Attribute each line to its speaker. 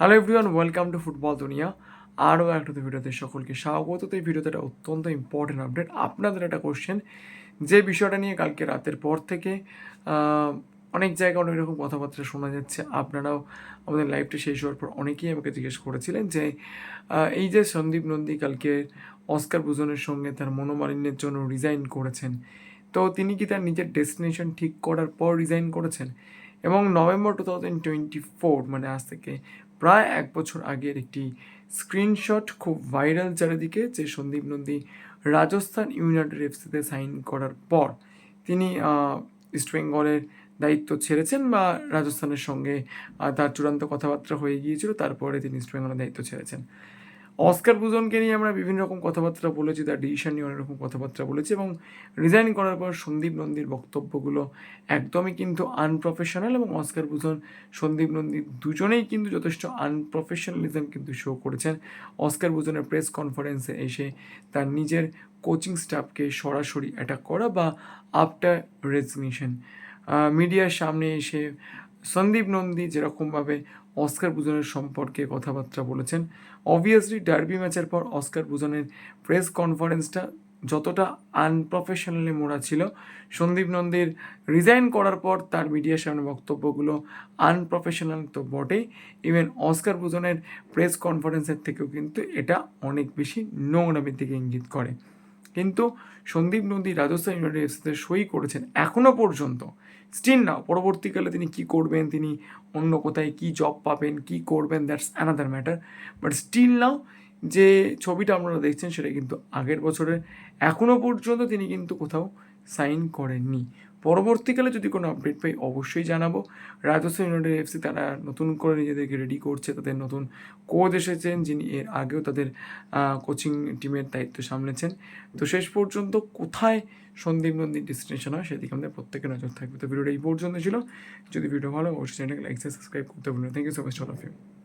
Speaker 1: Hello everyone welcome to football দুনিয়া আরও একটা ভিডিওতে সকলকে স্বাগত। তো এই ভিডিওতে একটা অত্যন্ত ইম্পর্টেন্ট আপডেট আপনাদের একটা কোশ্চেন যে বিষয়টা নিয়ে কালকে রাতের পর থেকে অনেক জায়গায় অনেক রকম কথাবার্তা শোনা যাচ্ছে। আপনারাও আমাদের লাইভটা শেষ হওয়ার পর অনেকেই আমাকে জিজ্ঞেস করেছিলেন যে এই যে সন্দীপ নন্দী কালকে অস্কার ভূষণের সঙ্গে তার মনোমালিন্যের জন্য রিজাইন করেছেন। তো তিনি কি তার নিজের ডেস্টিনেশন ঠিক করার পর রিজাইন করেছেন? এবং November two thousand twenty four মানে আজ থেকে প্রায় এক বছর আগের একটি স্ক্রিনশট খুব ভাইরাল চারিদিকে, যে সন্দীপ নন্দী রাজস্থান ইউনাইটেড এফসিতে সাইন করার পর তিনি ইস্ট বেঙ্গলের দায়িত্ব ছেড়েছেন বা রাজস্থানের সঙ্গে তার চূড়ান্ত কথাবার্তা হয়ে গিয়েছিল, তারপরে তিনি ইস্ট বেঙ্গলের দায়িত্ব ছেড়েছেন। অস্কার ভূষণকে নিয়ে আমরা বিভিন্ন রকম কথাবার্তা বলেছি, তার ডিসিশন নিয়ে অনেক রকম কথাবার্তা বলেছি এবং রিজাইন করার পর সন্দীপ নন্দীর বক্তব্যগুলো একদমই কিন্তু আনপ্রফেশনাল এবং অস্কার ভূষণ, সন্দীপ নন্দী দুজনেই কিন্তু যথেষ্ট আনপ্রফেশনালিজম কিন্তু শো করেছেন। অস্কার ভূষণের প্রেস কনফারেন্সে এসে তার নিজের কোচিং স্টাফকে সরাসরি অ্যাটাক করা বা আফটার রেজিগনেশন মিডিয়ার সামনে এসে সন্দীপ নন্দী যেরকমভাবে অস্কার ভূষণের সম্পর্কে কথাবার্তা বলেছেন। অবভিয়াসলি ডার্বি ম্যাচের পর অস্কার ভূষণের প্রেস কনফারেন্সটা যতটা আনপ্রফেশনালি মোড়া ছিল, সন্দীপ নন্দীর রিজাইন করার পর তার মিডিয়ার সামনে বক্তব্যগুলো আনপ্রফেশনাল তো বটেই। ইভেন অস্কার ভূষণের প্রেস কনফারেন্সের থেকেও কিন্তু এটা অনেক বেশি নোংরামির দিকে ইঙ্গিত করে। কিন্তু সন্দীপ নন্দী রাজস্থান ইউনাইটেড সই করেছেন এখনও পর্যন্ত। স্টিল নাও পরবর্তীকালে তিনি কি করবেন, তিনি অন্য কোথায় কি জব পাবেন, কি করবেন that's another matter but still now যে ছবিটা আপনারা দেখছেন সেটা কিন্তু আগের বছরের। এখনও পর্যন্ত তিনি কিন্তু কোথাও সাইন করেননি। পরবর্তীকালে যদি কোনো আপডেট পাই, অবশ্যই জানাব। রাজস্থান ইউনাইটেড এফসি তারা নতুন করে নিজেদেরকে রেডি করছে, তাদের নতুন কোচ এসেছেন, যিনি এর আগেও তাদের কোচিং টিমের দায়িত্ব সামলেছেন। তো শেষ পর্যন্ত কোথায় সন্দীপ নন্দীর ডেস্টিনেশন হয়, সেদিকে আমাদের প্রত্যেকের নজর থাকবে। তো ভিডিওটা এই পর্যন্ত ছিল। যদি ভিডিও ভালো অবশ্যই চ্যানেলকে লাইক সাবস্ক্রাইব করতে ভুলবেন thank you so much all of you